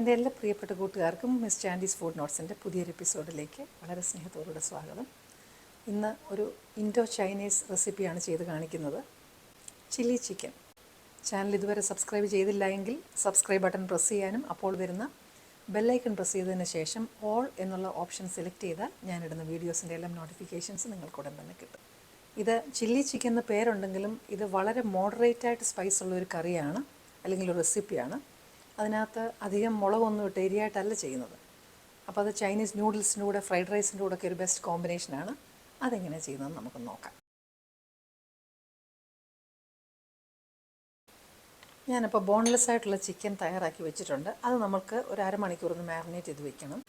എന്റെ എല്ലാ പ്രിയപ്പെട്ട കൂട്ടുകാർക്കും മിസ് ചാൻഡീസ് ഫുഡ് നോട്ട്സിന്റെ പുതിയൊരു എപ്പിസോഡിലേക്ക് വളരെ സ്നേഹത്തോടുകൂടെ സ്വാഗതം. ഇന്ന് ഒരു ഇൻഡോ ചൈനീസ് റെസിപ്പിയാണ് ചെയ്ത് കാണിക്കുന്നത്. Chilli chicken. ചാനൽ ഇതുവരെ സബ്സ്ക്രൈബ് ചെയ്തില്ല എങ്കിൽ സബ്സ്ക്രൈബ് ബട്ടൺ പ്രസ് ചെയ്യാനും അപ്പോൾ വരുന്ന ബെല്ലൈക്കൺ പ്രസ് ചെയ്തതിന് ശേഷം ഓൾ എന്നുള്ള ഓപ്ഷൻ സെലക്ട് ചെയ്താൽ ഞാനിടുന്ന വീഡിയോസിന്റെ എല്ലാം നോട്ടിഫിക്കേഷൻസ് നിങ്ങൾക്കുടൻ തന്നെ കിട്ടും. ഇത് ചില്ലി ചിക്കൻ എന്ന പേരുണ്ടെങ്കിലും ഇത് വളരെ മോഡറേറ്റ് ആയിട്ട് സ്പൈസ് ഉള്ള ഒരു കറിയാണ് അല്ലെങ്കിൽ റെസിപ്പിയാണ്. അതിനകത്ത് അധികം മുളകൊന്നും ഇട്ട് എരിയായിട്ടല്ല ചെയ്യുന്നത്. അപ്പോൾ അത് ചൈനീസ് നൂഡിൽസിന്റെ കൂടെ ഫ്രൈഡ് റൈസിന്റെ കൂടെ ഒക്കെ ഒരു ബെസ്റ്റ് കോമ്പിനേഷനാണ് അതെങ്ങനെ ചെയ്യുന്നത് നമുക്ക് നോക്കാം. ഞാനിപ്പോൾ ബോൺലെസ് ആയിട്ടുള്ള ചിക്കൻ തയ്യാറാക്കി വെച്ചിട്ടുണ്ട്. അത് നമുക്ക് ഒരു അരമണിക്കൂർ ഒന്ന് മാരിനേറ്റ് ചെയ്ത് വെക്കണം.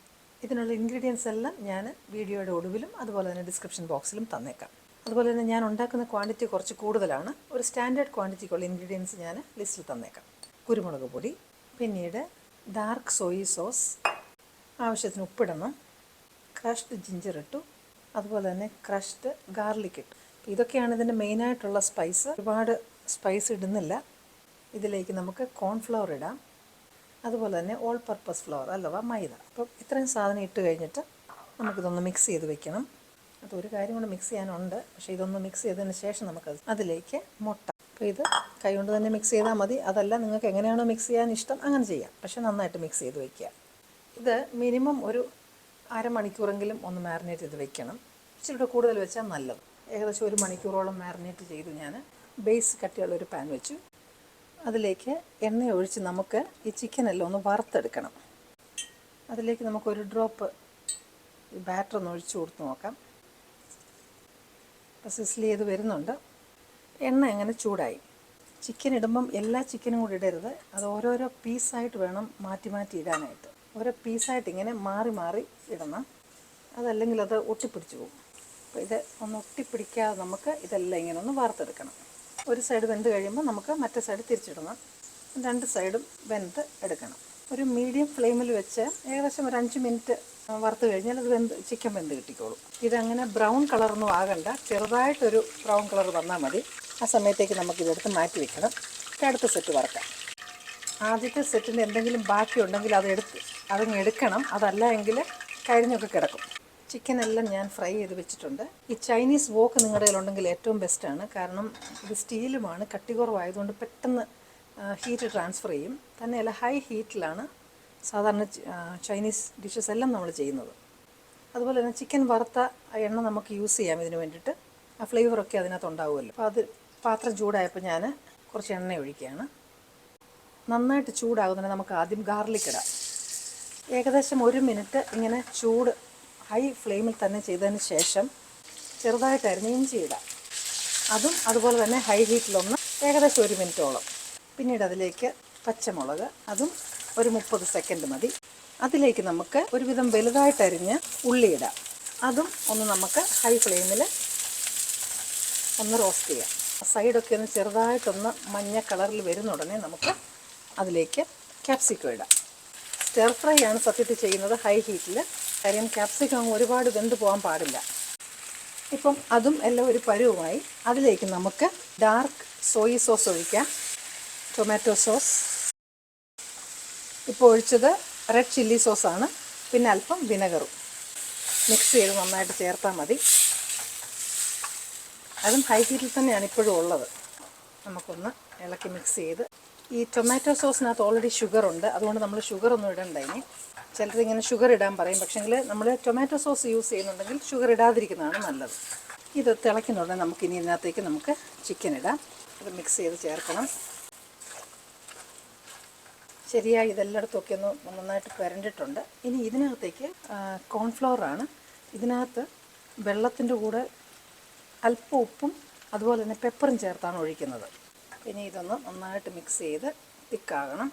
ഇതിനുള്ള ഇൻഗ്രീഡിയൻസ് എല്ലാം ഞാൻ വീഡിയോയുടെ ഒടുവിലും അതുപോലെ തന്നെ ഡിസ്ക്രിപ്ഷൻ ബോക്സിലും തന്നേക്കാം. അതുപോലെ തന്നെ ഞാൻ ഉണ്ടാക്കുന്ന ക്വാണ്ടിറ്റി കുറച്ച് കൂടുതലാണ്. ഒരു സ്റ്റാൻഡേർഡ് ക്വാണ്ടിറ്റിക്കുള്ള ഇൻഗ്രീഡിയൻസ് ഞാൻ ലിസ്റ്റിൽ തന്നേക്കാം. കുരുമുളക് പൊടി പിന്നീട് ഡാർക്ക് സോയി സോസ് ആവശ്യത്തിന് ഉപ്പിടണം ക്രഷ്ഡ് ജിഞ്ചർ ഇട്ടു അതുപോലെ തന്നെ ക്രഷ്ഡ് ഗാർലിക് ഇട്ടു. ഇതൊക്കെയാണ് ഇതിന്റെ മെയിനായിട്ടുള്ള സ്പൈസ് ഒരുപാട് സ്പൈസ് ഇടുന്നില്ല. ഇതിലേക്ക് നമുക്ക് കോൺഫ്ലവർ ഇടാം. അതുപോലെ തന്നെ ഓൾ പർപ്പസ് ഫ്ലവർ അല്ലവാ മൈദ. അപ്പം ഇത്രയും സാധനം ഇട്ട് കഴിഞ്ഞിട്ട് നമുക്കിതൊന്ന് മിക്സ് ചെയ്ത് വെക്കണം. അത് ഒരു കാര്യം കൂടെ മിക്സ് ചെയ്യാനുണ്ട്. പക്ഷേ ഇതൊന്ന് മിക്സ് ചെയ്തതിന് ശേഷം നമുക്കത് അതിലേക്ക് മുട്ട അപ്പോൾ ഇത് കൈകൊണ്ട് തന്നെ മിക്സ് ചെയ്താൽ മതി. അതല്ല നിങ്ങൾക്ക് എങ്ങനെയാണോ മിക്സ് ചെയ്യാൻ ഇഷ്ടം അങ്ങനെ ചെയ്യാം. പക്ഷേ നന്നായിട്ട് മിക്സ് ചെയ്ത് വയ്ക്കുക ഇത് മിനിമം ഒരു അരമണിക്കൂറെങ്കിലും ഒന്ന് മാരിനേറ്റ് ചെയ്ത് വെക്കണം. ഇച്ചിരി കൂടുതൽ വെച്ചാൽ നല്ലത്. ഏകദേശം ഒരു മണിക്കൂറോളം മാരിനേറ്റ് ചെയ്തു ഞാൻ. ബേസ് കട്ടിയുള്ള ഒരു പാൻ വെച്ചു. അതിലേക്ക് എണ്ണ ഒഴിച്ച് നമുക്ക് ഈ ചിക്കനെല്ലാം ഒന്ന് വറുത്തെടുക്കണം. അതിലേക്ക് നമുക്കൊരു ഡ്രോപ്പ് ബാറ്റർ ഒന്ന് ഒഴിച്ചു കൊടുത്ത് നോക്കാം. ഇപ്പോൾ സിസ്ലി ചെയ്ത് വരുന്നുണ്ട്. എണ്ണ അങ്ങനെ ചൂടായി? ചിക്കൻ ഇടുമ്പം എല്ലാ ചിക്കനും കൂടി ഇടരുത്. അത് ഓരോരോ പീസായിട്ട് വേണം മാറ്റി മാറ്റി ഇടാനായിട്ട്. ഓരോ പീസായിട്ട് ഇങ്ങനെ മാറി മാറി ഇടണം. അതല്ലെങ്കിൽ അത് ഒട്ടിപ്പിടിച്ച് പോകും. അപ്പോൾ ഇത് ഒന്ന് ഒട്ടിപ്പിടിക്കാതെ നമുക്ക് ഇതെല്ലാം ഇങ്ങനെ ഒന്ന് വാർത്തെടുക്കണം. ഒരു സൈഡ് വെന്ത് കഴിയുമ്പോൾ നമുക്ക് മറ്റേ സൈഡ് തിരിച്ചിടണം. രണ്ട് സൈഡും വെന്ത് എടുക്കണം. ഒരു മീഡിയം ഫ്ലെയിമിൽ വെച്ച് ഏകദേശം ഒരു അഞ്ച് മിനിറ്റ് വറുത്ത് കഴിഞ്ഞാൽ അത് വെന്ത് ചിക്കൻ വെന്ത് കിട്ടിക്കോളും. ഇതങ്ങനെ ബ്രൗൺ കളറൊന്നും ആകണ്ട. ചെറുതായിട്ടൊരു ബ്രൗൺ കളർ വന്നാൽ മതി. ആ സമയത്തേക്ക് നമുക്കിതെടുത്ത് മാറ്റി വെക്കണം. അടുത്ത സെറ്റ് വറക്കാം. ആദ്യത്തെ സെറ്റിന്റെ എന്തെങ്കിലും ബാക്കിയുണ്ടെങ്കിൽ അത് എടുത്ത് അതങ്ങ് എടുക്കണം. അതല്ല എങ്കിൽ കഴിഞ്ഞൊക്കെ കിടക്കും. ചിക്കൻ എല്ലാം ഞാൻ ഫ്രൈ ചെയ്ത് വെച്ചിട്ടുണ്ട്. ഈ ചൈനീസ് വോക്ക് നിങ്ങളുടെ കയ്യിലുണ്ടെങ്കിൽ ഏറ്റവും ബെസ്റ്റാണ് കാരണം ഇത് സ്റ്റീലുമാണ്. കട്ടി കുറവായതുകൊണ്ട് പെട്ടെന്ന് ഹീറ്റ് ട്രാൻസ്ഫർ ചെയ്യും. തന്നെയല്ല ഹൈ ഹീറ്റിലാണ് സാധാരണ ചൈനീസ് ഡിഷസ് എല്ലാം നമ്മൾ ചെയ്യുന്നത്. അതുപോലെ തന്നെ ചിക്കൻ വറുത്ത എണ്ണ നമുക്ക് യൂസ് ചെയ്യാം ഇതിന് വേണ്ടിയിട്ട്. ആ ഫ്ലേവറൊക്കെ അതിനകത്ത് ഉണ്ടാവുമല്ലോ. അപ്പോൾ അത് പാത്രം ചൂടായപ്പോൾ ഞാൻ കുറച്ച് എണ്ണ ഒഴിക്കുകയാണ്. നന്നായിട്ട് ചൂടാകുന്നതിന് നമുക്ക് ആദ്യം ഗാർലിക് ഇടാം. ഏകദേശം ഒരു മിനിറ്റ് ഇങ്ങനെ ചൂട് ഹൈ ഫ്ലെയിമിൽ തന്നെ ചെയ്തതിന് ശേഷം ചെറുതായിട്ട് അരിഞ്ഞ് ഇഞ്ചി ഇടാം. അതും അതുപോലെ തന്നെ ഹൈ ഹീറ്റിലൊന്ന് ഏകദേശം ഒരു മിനിറ്റോളം പിന്നീട് അതിലേക്ക് പച്ചമുളക് അതും ഒരു മുപ്പത് സെക്കൻഡ് മതി. അതിലേക്ക് നമുക്ക് ഒരുവിധം വലുതായിട്ട് അരിഞ്ഞ് ഉള്ളി ഇടാം അതും ഒന്ന് നമുക്ക് ഹൈ ഫ്ലെയിമിൽ ഒന്ന് റോസ്റ്റ് ചെയ്യാം. സൈഡൊക്കെ ഒന്ന് ചെറുതായിട്ടൊന്ന് മഞ്ഞ കളറിൽ വരുന്ന ഉടനെ നമുക്ക് അതിലേക്ക് ക്യാപ്സിക്കം ഇടാം. സ്റ്റെർ ഫ്രൈ ആണ് സത്യത്തിൽ ചെയ്യുന്നത് ഹൈ ഹീറ്റിൽ കാര്യം ക്യാപ്സിക്കം ഒരുപാട് വെന്ത് പോകാൻ പാടില്ല. ഇപ്പം അതും എല്ലാം ഒരു പരുവുമായി. അതിലേക്ക് നമുക്ക് ഡാർക്ക് സോയി സോസ് ഒഴിക്കാം. ടൊമാറ്റോ സോസ് ഇപ്പോൾ ഒഴിച്ചത് റെഡ് ചില്ലി സോസാണ് പിന്നെ അല്പം വിനെഗറും മിക്സ് ചെയ്ത് നന്നായിട്ട് ചേർത്താൽ മതി. അതും ഹൈ ഹീറ്റിൽ തന്നെയാണ് ഇപ്പോഴും ഉള്ളത്. നമുക്കൊന്ന് ഇളക്കി മിക്സ് ചെയ്ത്. ഈ ടൊമാറ്റോ സോസിനകത്ത് ഓൾറെഡി ഷുഗർ ഉണ്ട്. അതുകൊണ്ട് നമ്മൾ ഷുഗർ ഒന്നും ഇടണ്ട ഇനി. ചിലരിങ്ങനെ ഷുഗർ ഇടാൻ പറയും. പക്ഷേങ്കിൽ നമ്മൾ ടൊമാറ്റോ സോസ് യൂസ് ചെയ്യുന്നുണ്ടെങ്കിൽ ഷുഗർ ഇടാതിരിക്കുന്നതാണ് നല്ലത്. ഇത് തിളയ്ക്കുന്നുണ്ടെങ്കിൽ നമുക്ക് ഇനി ഇതിനകത്തേക്ക് നമുക്ക് ചിക്കൻ ഇടാം. അത് മിക്സ് ചെയ്ത് ചേർക്കണം. ശരിയായി ഇതെല്ലായിടത്തൊക്കെ ഒന്ന് നന്നായിട്ട് പുരണ്ടിട്ടുണ്ട്. ഇനി ഇതിനകത്തേക്ക് കോൺഫ്ലവറാണ്. ഇതിനകത്ത് വെള്ളത്തിന്റെ കൂടെ അല്പം ഉപ്പും അതുപോലെ തന്നെ പെപ്പറും ചേർത്താണ് ഒഴിക്കുന്നത്. ഇനി ഇതൊന്ന് നന്നായിട്ട് മിക്സ് ചെയ്ത് തിക്കാകണം.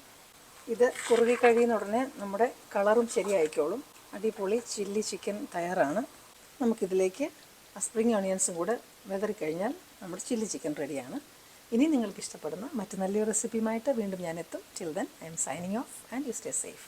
ഇത് കുറുകി കഴിയുന്ന ഉടനെ നമ്മുടെ കളറും ശരിയായിക്കോളും. അടിപൊളി ചില്ലി ചിക്കൻ തയ്യാറാണ്. നമുക്കിതിലേക്ക് സ്പ്രിങ് ഓണിയൻസും കൂടെ വെതറിക്കഴിഞ്ഞാൽ നമ്മുടെ ചില്ലി ചിക്കൻ റെഡിയാണ്. ഇനി നിങ്ങൾക്ക് ഇഷ്ടപ്പെടുന്ന മറ്റു നല്ലൊരു റെസിപ്പിയുമായിട്ട് വീണ്ടും ഞാൻ എത്തും till then I'm signing off and you stay safe